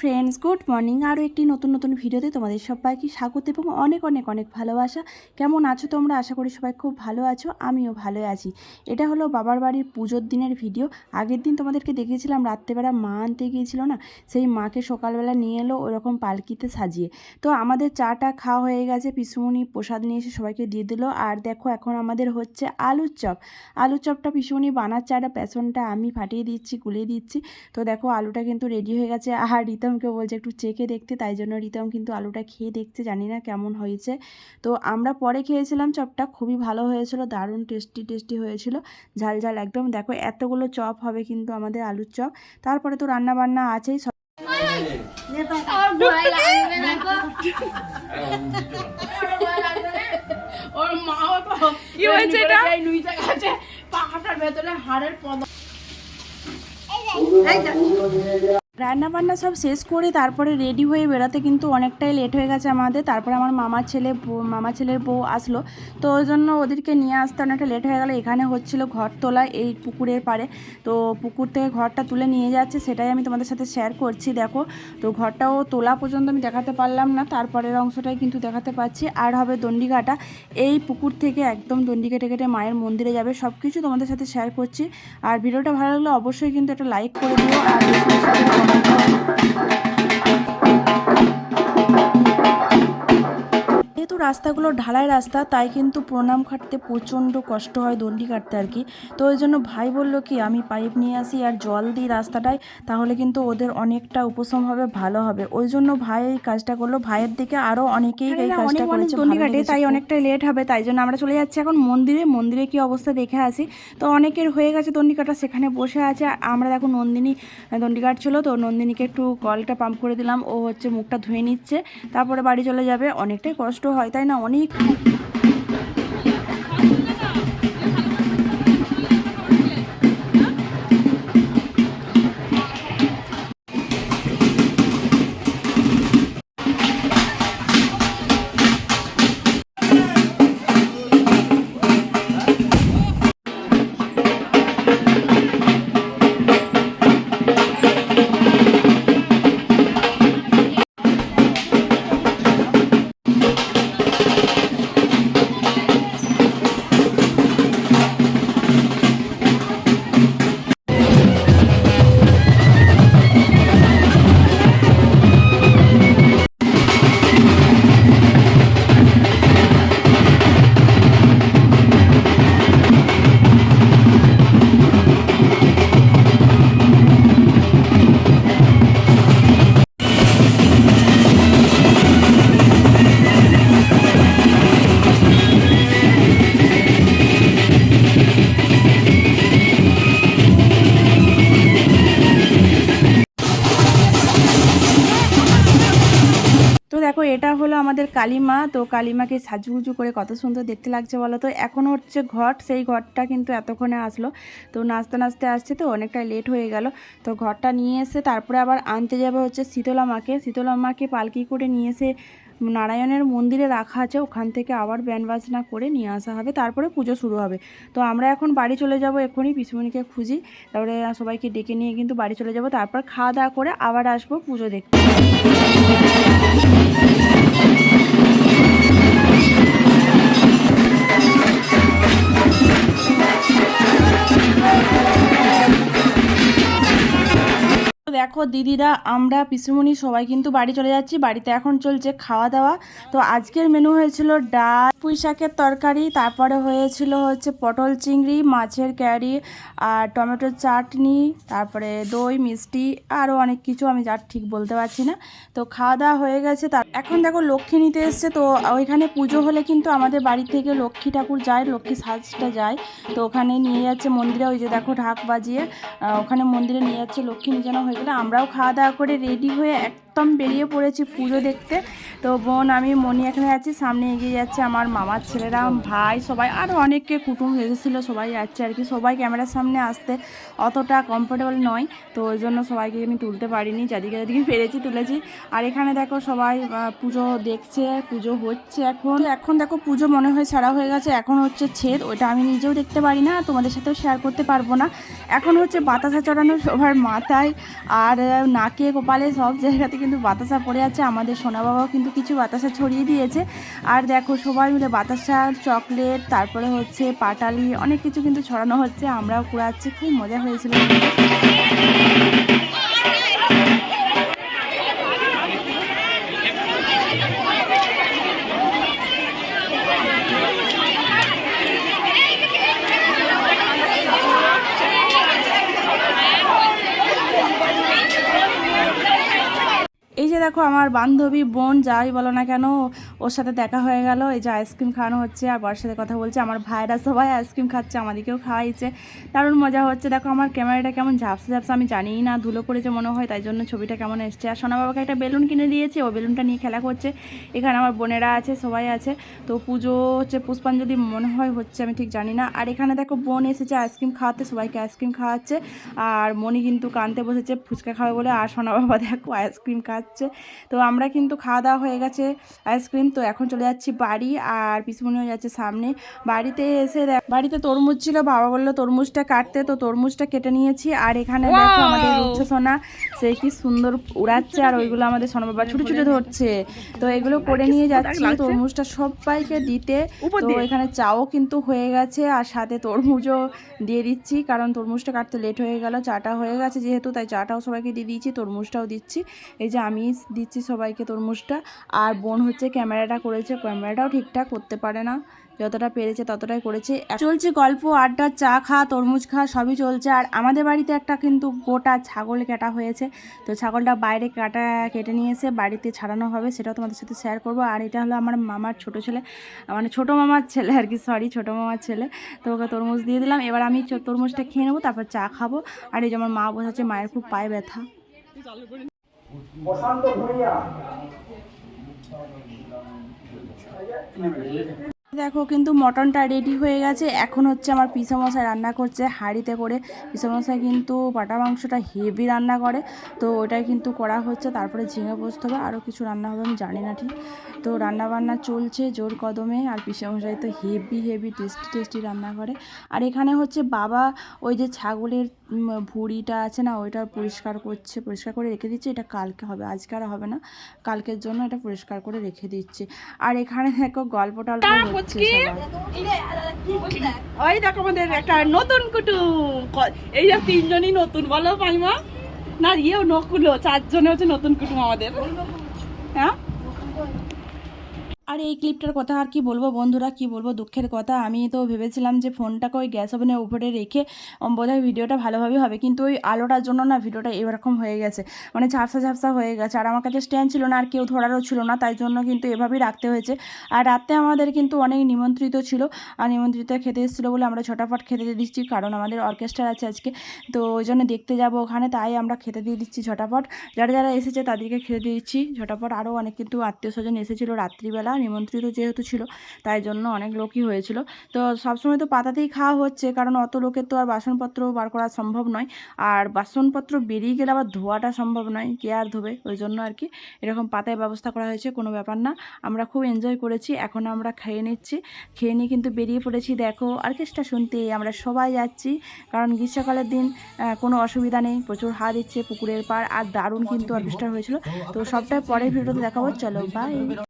Friends, good morning. আরও একটি নতুন নতুন ভিডিওতে তোমাদের সবাইকে স্বাগত এবং অনেক অনেক অনেক ভালোবাসা। কেমন আছো তোমরা? আশা করি সবাই খুব ভালো আছো, আমিও ভালো আছি। এটা হলো বাবার বাড়ির পুজোর দিনের ভিডিও। আগের দিন তোমাদেরকে দেখেছিলাম রাত্রেবেলা মা আনতে গিয়েছিল না? সেই মাকে সকালবেলা নিয়ে এলো ওরকম পালকিতে সাজিয়ে। তো আমাদের চাটা খাওয়া হয়ে গেছে পিসুমনি প্রসাদ নিয়ে এসে সবাইকে দিয়ে দিল। আর দেখো, এখন আমাদের হচ্ছে আলুর চপ। আলুর চপটা পিসুমনি বানাচ্ছে, আর পেছনটা আমি ফাটিয়ে দিচ্ছি, গুলিয়ে দিচ্ছি। তো দেখো, আলুটা কিন্তু রেডি হয়ে গেছে। আর রিতমকে বলছে একটু চেকে দেখতে। তাই জন্য রিতম কিন্তু আলুটা খেয়ে দেখছে জানি না কেমন হয়েছে। তো আমরা পরে খেয়েছিলাম চপটা খুবই ভালো হয়েছিল দারুণ টেস্টি টেস্টি হয়েছিল ঝাল ঝাল একদম। দেখো এতগুলো চপ হবে কিন্তু আমাদের আলুর চপ। তারপরে তো রান্না বান্না আছেই সব- ওর কি হয়েছে এটা? নুইটা গাছে ভেতরে হাড়ের পদ রান্না বান্না সব শেষ করে তারপরে রেডি হয়ে বেরোতে কিন্তু অনেকটাই লেট হয়ে গেছে আমাদের। তারপরে আমার মামার ছেলে মামা ছেলের বউ আসলো। তো ওই জন্য ওদেরকে নিয়ে আসতে অনেকটা লেট হয়ে গেল। এখানে হচ্ছিল ঘর তোলা এই পুকুরের পাড়ে। তো পুকুর থেকে ঘরটা তুলে নিয়ে যাচ্ছে, সেটাই আমি তোমাদের সাথে শেয়ার করছি, দেখো। তো ঘরটাও তোলা পর্যন্ত আমি দেখাতে পারলাম না, তারপরের অংশটাই কিন্তু দেখাতে পাচ্ছি। আর হবে দণ্ডিঘাটা। এই পুকুর থেকে একদম দণ্ডি কেটে কেটে মায়ের মন্দিরে যাবে সব কিছু তোমাদের সাথে শেয়ার করছি। আর ভিডিওটা ভালো লাগলে অবশ্যই কিন্তু একটা লাইক করে দিও, আর I don't. রাস্তাগুলো ঢালাই রাস্তা তাই কিন্তু প্রণাম খাটতে প্রচণ্ড কষ্ট হয় দণ্ডি কাটতে আর কি। তো ওই জন্য ভাই বলল কি আমি পাইপ নিয়ে আসি আর জল দিই রাস্তাটায় তাহলে কিন্তু ওদের অনেকটা উপশম হবে ভালো হবে। ওই জন্য ভাই এই কাজটা করল। ভাইয়ের দিকে আরও অনেকেই এই কাজটা করেছে দণ্ডি কাটে তাই অনেকটা লেট হবে তাই জন্য আমরা চলে যাচ্ছি এখন মন্দিরে। মন্দিরে কি অবস্থা দেখে আসি। তো অনেকের হয়ে গেছে দণ্ডি কাটা সেখানে বসে আছে। আমরা দেখো নন্দিনী দণ্ডি কাটছিল তো নন্দিনীকে একটু কলটা পাম্প করে দিলাম। ও হচ্ছে মুখটা ধুয়ে নিচ্ছে তারপরে বাড়ি চলে যাবে। অনেকটাই কষ্ট হয়। তাই না? অনেক এটা হলো আমাদের কালিমা। তো কালিমাকে সাজুগুজু করে কত সুন্দর দেখতে লাগছে বলো তো? এখন হচ্ছে ঘট, সেই ঘরটা কিন্তু এতক্ষণে আসলো। তো নাচতে নাচতে আসছে তো অনেকটা লেট হয়ে গেল। তো ঘরটা নিয়ে এসে তারপরে আবার আনতে যাবে হচ্ছে শীতলা মাকে। শীতলা মাকে পালকি করে নিয়ে এসে নারায়ণের মন্দিরে রাখা আছে। ওখান থেকে আবার ব্যান্ড বাজনা করে নিয়ে আসা হবে। তারপরে পুজো শুরু হবে। তো আমরা এখন বাড়ি চলে যাব এখনই, পিসুমণিকে খুঁজি। তারপরে সবাইকে ডেকে নিয়ে কিন্তু বাড়ি চলে যাব। তারপর খাওয়া দাওয়া করে আবার আসব পুজো দেখতে। তো দেখো দিদিরা, আমরা পিসুমণি সবাই কিন্তু বাড়ি চলে যাচ্ছি। বাড়িতে এখন চলছে খাওয়া দাওয়া। তো আজকের মেনু হয়েছিল ডাল, পুঁই শাকের তরকারি, তারপরে হয়েছিল হচ্ছে পটল চিংড়ি, মাছের ক্যারি আর টমেটোর চাটনি, তারপরে দই, মিষ্টি, আরও অনেক কিছু আমি যার ঠিক বলতে পারছি না। তো খাওয়া দাওয়া হয়ে গেছে। তার এখন দেখো লক্ষ্মী নিতে এসছে। তো ওইখানে পুজো হলে কিন্তু আমাদের বাড়ি থেকে লক্ষ্মী ঠাকুর যায়, লক্ষ্মী সাজটা যায়। তো ওখানে নিয়ে যাচ্ছে মন্দিরে। ওই যে দেখো ঢাক বাজিয়ে ওখানে মন্দিরে নিয়ে যাচ্ছে। লক্ষ্মী নিজানো হয়ে গেলে আমরাও খাওয়া দাওয়া করে রেডি হয়ে এক একদম বেরিয়ে পড়েছি পুজো দেখতে। তো বোন, আমি, মনি এখানে আছি, সামনে এগিয়ে যাচ্ছে আমার মামার ছেলেরা, ভাই, সবাই আরও অনেককে কুটুম এসেছিল, সবাই যাচ্ছে আর কি। সবাই ক্যামেরার সামনে আসতে অতটা কমফোর্টেবল নয়, তো ওই জন্য সবাইকে আমি তুলতে পারিনি যাদিকে যাদিকে পেরেছি, তুলেছি। আর এখানে দেখো সবাই পুজো দেখছে, পুজো হচ্ছে এখন। এখন দেখো পুজো মনে হয় সারা হয়ে গেছে, এখন হচ্ছে ছেদ ওটা আমি নিজেও দেখতে পারি না, তোমাদের সাথেও শেয়ার করতে পারব না। এখন হচ্ছে বাতাসা চড়ানো সবার মাথায়, আর নাকে, কপালে সব জায়গাতে কিন্তু বাতাসা পড়ে আছে, আমাদের সোনা বাবাও কিন্তু কিছু বাতাসা ছড়িয়ে দিয়েছে। আর দেখো, সবাই মিলে বাতাসা, চকলেট, তারপরে হচ্ছে পাটালি, অনেক কিছু কিন্তু ছড়ানো হচ্ছে, আমরাও কুড়াচ্ছি, খুব মজা হয়েছিল। দেখো আমার বান্ধবী বোন যাই বলো না কেন ওর সাথে দেখা হয়ে গেল, এই যে আইসক্রিম খাওয়ানো হচ্ছে, আর বর সাথে কথা বলছে, আমার ভাইরা সবাই আইসক্রিম খাচ্ছে, আমাদেরকেও খাওয়াইছে। দারুণ মজা হচ্ছে, দেখো আমার ক্যামেরাটা কেমন ঝাপসা ঝাপসা, আমি জানিই না, ধুলো পড়েছে মনে হয়, তাই জন্য ছবিটা কেমন এসছে। আর সোনা বাবাকে একটা বেলুন কিনে দিয়েছে, ও বেলুনটা নিয়ে খেলা করছে। এখানে আমার বোনেরা আছে, সবাই আছে। তো পুজো হচ্ছে, পুষ্পাঞ্জলি মনে হয় হচ্ছে, আমি ঠিক জানি না। আর এখানে দেখো বোন এসেছে আইসক্রিম খাওয়াতে, সবাইকে আইসক্রিম খাওয়াচ্ছে। আর মনি কিন্তু কানতে বসেছে, ফুচকা খাবে বলে, আর সোনা বাবা দেখো আইসক্রিম খাচ্ছে। তো আমরা কিন্তু খাওয়া দাওয়া হয়ে গেছে আইসক্রিম তো এখন চলে যাচ্ছি বাড়ি আর পিসুমনিও যাচ্ছে সামনে। বাড়িতে এসে বাড়িতে তরমুজ ছিল বাবা বলল তরমুজটা কাটতে তো তরমুজটা কেটে নিয়েছি। আর এখানে দেখো আমাদের রূপসা সোনা সে কি সুন্দর উড়াচ্ছে আর ওইগুলো আমাদের সোনা বাবা ছুটে ছুটে ধরছে। তো এগুলো করে নিয়ে যাচ্ছি তরমুজটা সবাইকে দিতে। তো এখানে চাও কিন্তু হয়ে গেছে আর সাথে তরমুজও দিয়ে দিচ্ছি কারণ তরমুজটা কাটতে লেট হয়ে গেল চাটা হয়ে গেছে যেহেতু তাই চাটাও সবাইকে দিয়ে দিয়েছি তরমুজটাও দিচ্ছি। এই যে আমি দিচ্ছি সবাইকে তরমুজটা। আর বোন হচ্ছে ক্যামেরাটা করেছে, ক্যামেরাটাও ঠিকঠাক করতে পারে না। যতটা পেরেছে ততটাই করেছে। চলছে গল্প, আড্ডা, চা খা, তরমুজ খা, সবই চলছে। আর আমাদের বাড়িতে একটা কিন্তু গোটা ছাগল কাটা হয়েছে। তো ছাগলটা বাইরে কাটা, কেটে নিয়ে এসে বাড়িতে ছাড়ানো হবে, সেটাও তোমাদের সাথে শেয়ার করব। আর এটা হলো আমার মামার ছোট ছেলে মানে ছোটো মামার ছেলে আর কি সরি ছোটো মামার ছেলে। তো ওকে তরমুজ দিয়ে দিলাম। এবার আমি তরমুজটা খেয়ে নেব, তারপর চা খাব। আর এই যে আমার মা বসাচ্ছে মায়ের খুব পায়ে ব্যথা। 那边 দেখো, কিন্তু মটনটা রেডি হয়ে গেছে। এখন হচ্ছে আমার পিসমশাই রান্না করছে হাঁড়িতে করে। পিসমশাই কিন্তু পাটা মাংসটা হেভি রান্না করে। তো ওটাই কিন্তু করা হচ্ছে। তারপরে ঝিঙে পোস্ত হবে। আরও কিছু রান্না হবে, আমি জানি না ঠিক। তো রান্না বান্না চলছে জোর কদমে। আর পিসমশাই তো হেভি হেভি টেস্টি টেস্টি রান্না করে। আর এখানে হচ্ছে বাবা ওই যে ছাগলের ভুঁড়িটা আছে না, ওইটা পরিষ্কার করছে। পরিষ্কার করে রেখে দিচ্ছে। এটা কালকে হবে, আজকে আর হবে না। কালকের জন্য এটা পরিষ্কার করে রেখে দিচ্ছে। আর এখানে দেখো গল্প টল্প সবার। ওই দেখো আমাদের একটা নতুন কুটুম। এই যে তিনজনই নতুন বলো পাইমা। না ইয়েও নকুলো চারজনে হচ্ছে নতুন কুটুম আমাদের। হ্যাঁ? আর, এই ক্লিপটার কথা আর কি বলব বন্ধুরা? কি বলব দুঃখের কথা? আমি তো ভেবেছিলাম যে ফোনটাকে ওই গ্যাস ওভেনের উপরে রেখে বোধহয় ভিডিওটা ভালোভাবেই হবে। কিন্তু ওই আলোটার জন্য না ভিডিওটা এরকম হয়ে গেছে। মানে ঝাপসা ঝাপসা হয়ে গেছে। আর আমার কাছে স্ট্যান্ড ছিল না, আর কেউ ধরারও ছিল না। তাই জন্য কিন্তু এভাবেই রাখতে হয়েছে। আর রাতে আমাদের কিন্তু অনেক নিমন্ত্রিত ছিল। আর নিমন্ত্রিত খেতে এসেছিল বলে আমরা ছটাফট খেতে দিয়ে দিচ্ছি, কারণ আমাদের অর্কেস্ট্রা আছে আজকে। তো ওই জন্য দেখতে যাব ওখানে, তাই আমরা খেতে দিয়ে দিচ্ছি ঝটাপট যারা যারা এসেছে তাদেরকে খেতে দিয়ে দিচ্ছি ঝটাপট আরও অনেক কিন্তু আত্মীয় স্বজন এসেছিল রাত্রিবেলা। নিমন্ত্রিত যেহেতু ছিল তাই জন্য অনেক লোকই হয়েছিল। তো সবসময় তো পাতাতেই খাওয়া হচ্ছে কারণ অত লোকের তো আর বাসনপত্র বার করা সম্ভব নয়। আর বাসনপত্র বেরিয়ে গেলে আবার ধোয়াটা সম্ভব নয় কে আর ধোবে? ওই জন্য আর কি এরকম পাতায় ব্যবস্থা করা হয়েছে কোনো ব্যাপার না। আমরা খুব এনজয় করেছি এখন আমরা খেয়ে নিচ্ছি। খেয়ে নিয়ে কিন্তু বেরিয়ে পড়েছি দেখো অর্কেস্ট্রা শুনতে। আমরা সবাই যাচ্ছি কারণ গ্রীষ্মকালের দিন কোনো অসুবিধা নেই প্রচুর হাওয়া দিচ্ছে পুকুরের পাড় আর দারুণ কিন্তু অর্কেস্ট্রা হয়েছিল। তো সবটাই পরের ভিডিওতে দেখাবো চলো বাই